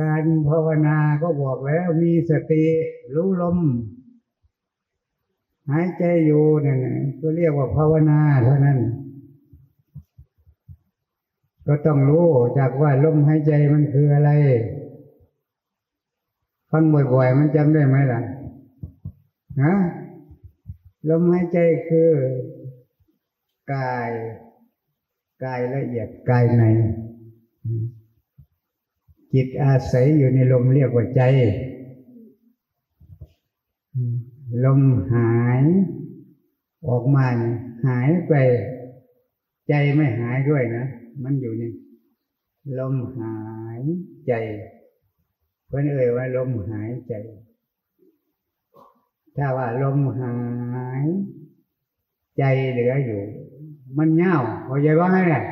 การภาวนาก็บอกแล้วมีสติรู้ลม หายใจอยู่นั่นน่ะก็เรียกว่าภาวนาเท่านั้น ก็ต้องรู้จากว่าลมหายใจมันคืออะไรฟังบ่อยๆมันจำได้ไหมล่ะฮะลมหายใจคือกาย กายละเอียดกายใน จิตอาศัยอยู่ในลมเรียกว่าใจ ลมหาย ออกมาหายไป ใจไม่หายด้วยนะ มันอยู่ในลมหายใจเพื่อนเอ่ยว่าลมหายใจ ถ้าว่าลมหาย ใจเหลืออยู่ มันเง่าพอใจว่าไงเนี่ย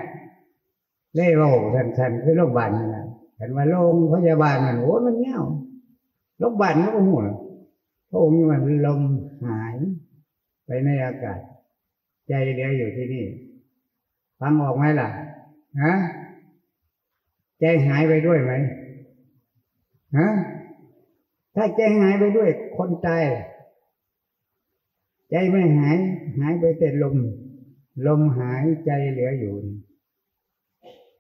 เล่โรคสันๆคือโรคบาดนี่แหละ เห็นว่าโรงพยาบาลมันโอ้มันเง่าโรคบาดมันก็หัวพระองค์มันลมหาย ไปในอากาศ ใจเหลืออยู่ที่นี่ ฟังออกไหมล่ะฮะใจหายไปด้วยไหมฮะถ้าใจหายไปด้วยคนตายใจไม่หาย หายไปแต่ลม ลมหายใจเหลืออยู่นี่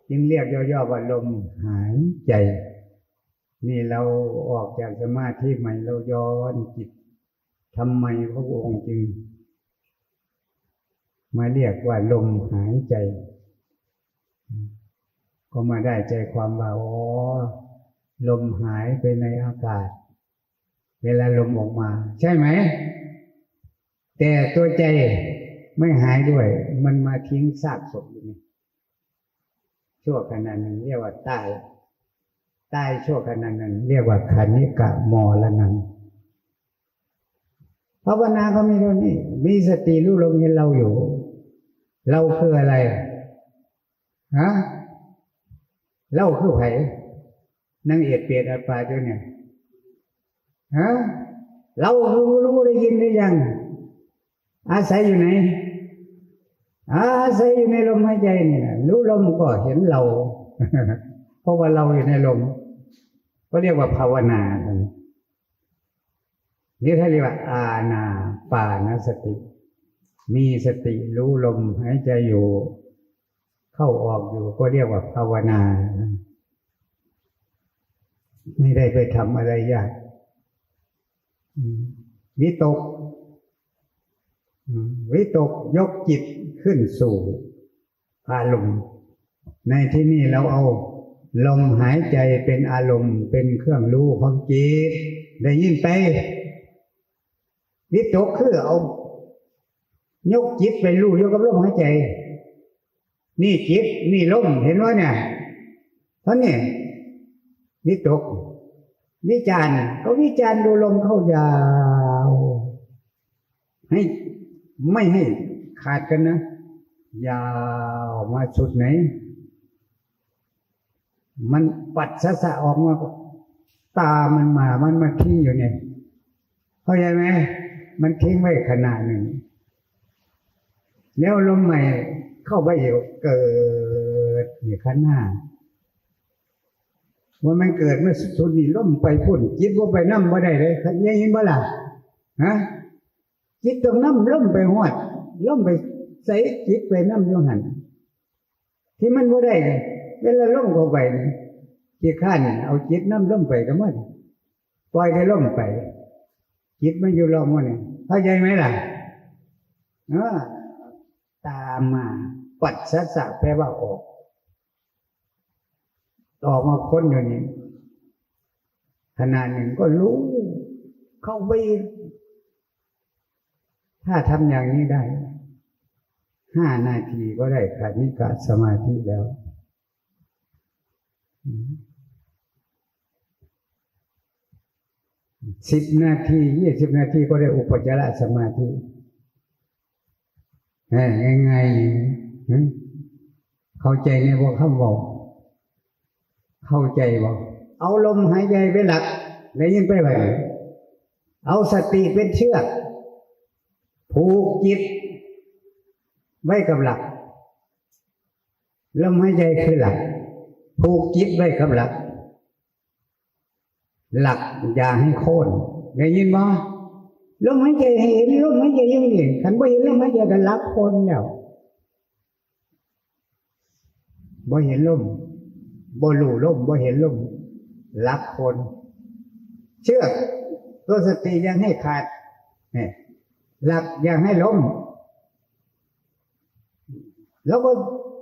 จึงเรียกย่อๆว่าลมหายใจ นี่เราออกจากสมาธิใหม่เราย้อนจิตทำไมพระองค์จึง มาเรียกว่าลมหายใจ ก็มาได้ใจความว่าอ๋อลมหายไปในอากาศ เวลาลมออกมา ใช่ไหม แต่ตัวใจไม่หายด้วย มันมาทิ้งซากศพอยู่นี่ ชั่วขณะหนึ่งเรียกว่าตายตายชั่วขณะหนึ่งเรียกว่าคานิกะมอละนังภาวนาก็มีเท่านี้ มีสติรู้ลมเห็นเราอยู่ เราคืออะไรฮะเราคือไผนั่งเอียดเปียดอาปาเจ้าเนี่ยฮะเรารู้รู้ได้ยินหรือยัง อาศัยอยู่ไหน อาศัยอยู่ในลมหายใจนี่นะรู้ลมก็เห็นเรา เพราะว่าเราอยู่ในลม ก็เรียกว่าภาวนานี่ถ้าเรียกว่า อาณาปานสติ มีสติรู้ลมหายใจอยู่ เข้าออกอยู่ก็เรียกว่าภาวนา ไม่ได้ไปทำอะไรยากวิตกวิตกยกจิต ขึ้นสู่อารมณ์ ในที่นี้เราเอาลมหายใจเป็นอารมณ์เป็นเครื่องรู้ของจิตได้ยินไปวิตกคือเอายกจิตไปรู้ยกกับลมหายใจ นี่จิตนี่ลมเห็นว่าเนี่ยเพราะเนี่ยวิตก วิจารณ์ก็วิจารณ์ดูลมเข้ายาว ให้ไม่ให้ขาดกันนะ ยาวมาสุดไหน มันปัดสะสะออกมาตามันมา มันมาทิ้งอยู่เนี่ยเข้าใจไหมมันทิ้งไว้ขนาดหนึ่งแล้วลมใหม่เข้าไปอีกเกิดอยู่ข้างหน้าว่ามันเกิดเมื่อสุดนี้ล่มไปพุ่นจิตว่าไปนั่มบ่ได้เลยยังยินบ่ล่ะฮะจิตต้องนั่มล่มไปหอดล่มไป ใส่จิตไปนั่มยหันที่มันบ่ได้เลยเวลาล่มเข้าไปที่ข้านเอาจิตนั่มล่มไปก็มันปล่อยได้ล่มไป จิตมันอยู่รอมันเนี่ยเข้าใจไหมล่ะเออตามมา ปัดสะสะแปลว่าออกออกมาค้นอยู่นี่ขนาดหนึ่งก็รู้ เข้าไปถ้าทำอย่างนี้ได้ ห้านาทีก็ได้ขานิกาสมาธิแล้ว สิบนาทียี่สิบนาทีก็ได้อุปจารสมาธิง่ายๆเข้าใจในพวกเขาบอกเข้าใจบอกเอาลมหายใจเป็นหลักได้ยินไปไหมเอาสติเป็นเชือกผูกจิต ไว้กับหลักลมหายใจคือหลักผูกจิตไว้กับหลัก หลักอย่าให้โค่นได้ยินบ่ลมหายใจเห็นลมหายใจยังนี่ขันบ่เห็นลมหายใจก็หลักโค่นแล้วบ่เห็นลมบ่รู้ลมบ่เห็นลมหลักโคน เชือกตัวสติยังให้ขาดเนี่ยหลักยังให้ล้ม แล้วก็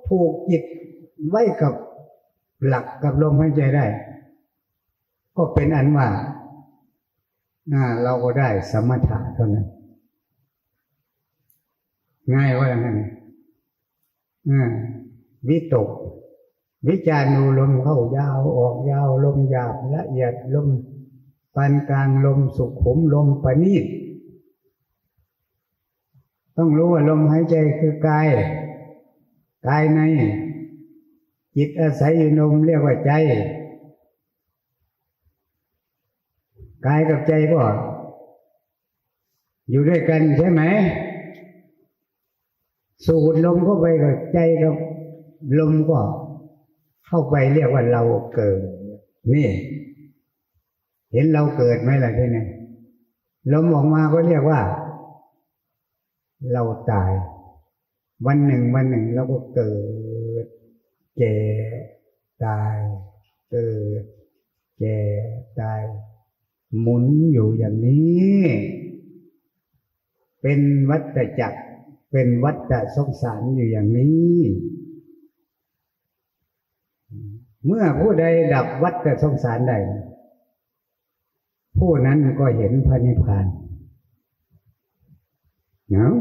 ผูกจิตไว้กับหลักกับลมหายใจได้ ก็เป็นอันว่าอ่าเราก็ได้สมถะเท่านั้น ง่ายว่าอย่างนั้นวิตก วิจารณ์ดูลมเข้ายาวออกยาวลมหยาบละเอียดลมปานกลางลมสุขุมลมประณีตต้องรู้ว่าลมหายใจคือกาย กายใน จิตอาศัยอยู่นมเรียกว่าใจ กายกับใจก็ อยู่ด้วยกันใช่ไหม สูดลมเข้าไปกับใจกับลมก็ เข้าไปเรียกว่าเราเกิด นี่ เห็นเราเกิดไหมล่ะที่นี่ลมออกมาก็เรียกว่า เราตาย วันหนึ่งวันหนึ่งเราก็เกิด แก่ตายเกิดแก่ตาย หมุนอยู่อย่างนี้ เป็นวัฏจักร เป็นวัฏสงสารอยู่อย่างนี้ เมื่อผู้ใดดับวัฏสงสารได้ผู้นั้นก็เห็นพระนิพพานเนาะ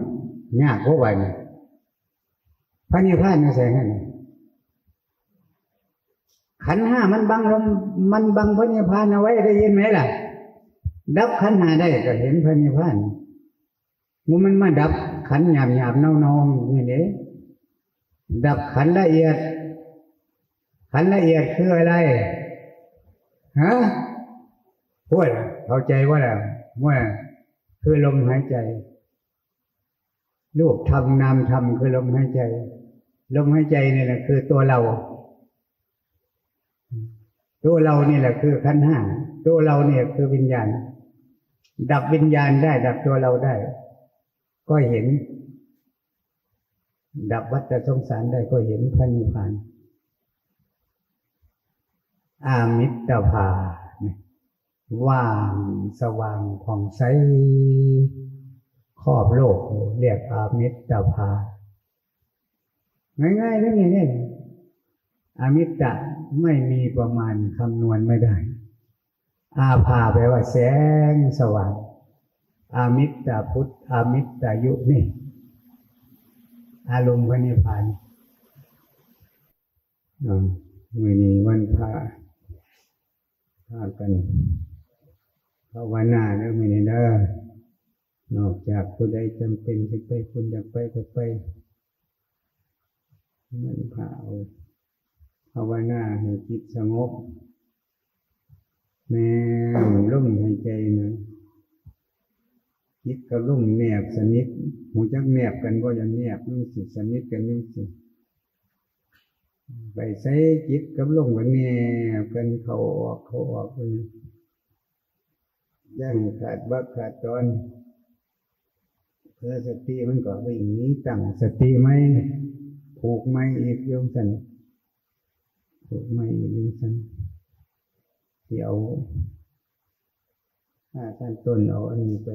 ยากกว่าวัน พระนิพพานนี่แสงนั่นขันห้ามันบังลมมันบังพระนิพพานเอาไว้ได้ยินไหมล่ะ ดับขันห้าได้ก็เห็นพระนิพพานมันมันมาดับขันหยาบหยาบเน่าเน่าๆนี่เด้ดับขันละเอียด ขันละเอียดคืออะไรฮะพูดเข้าใจว่าแล้วว่าคือลมหายใจรูปธรรมนามธรรมคือลมหายใจ ลมหายใจนี่แหละคือตัวเรา ตัวเรานี่แหละคือขันห้าตัวเราเนี่ยคือวิญญาณ ดับวิญญาณได้ ดับตัวเราได้ ก็เห็น ดับวัฏสงสารได้ก็เห็นพระนิพพาน อามิตรภาว่างสว่างผ่องใสครอบโลกเรียกอามิตรภา ง่ายๆนั่นเองเนี่ยอามิตรไม่มีประมาณคำนวณไม่ได้ อาภาแปลว่าแสงสว่าง อามิตรพุทธอามิตรยุนี่ อารมณ์พระนิพพานอ่มือนี้วันพระพากันภาวนาเด้อมือนี้เด้อนอกจากผู้ใดจำเป็นจะไปคุณอยากไปก็ไป มันพาเอาภาวนาให้จิตสงบแนวล่มหายใจนะจิตกับลมแนบสนิทหูจักแนบกันก็ยังแนบนุ่งสิสนิทกันนุ่งสิไปใช้จิตกับล่มกันแนบกันเขาออกเขาออกเลยย่างขาดบักขาดตอนเพื่อสติมันก็วิ่งหนี้ตั้งสติไหม ผูกไหมอีกโยมสันผูกไหมอีกโยมสันเดี๋ยวถ้าท่านต้นเอาอันนี้ไป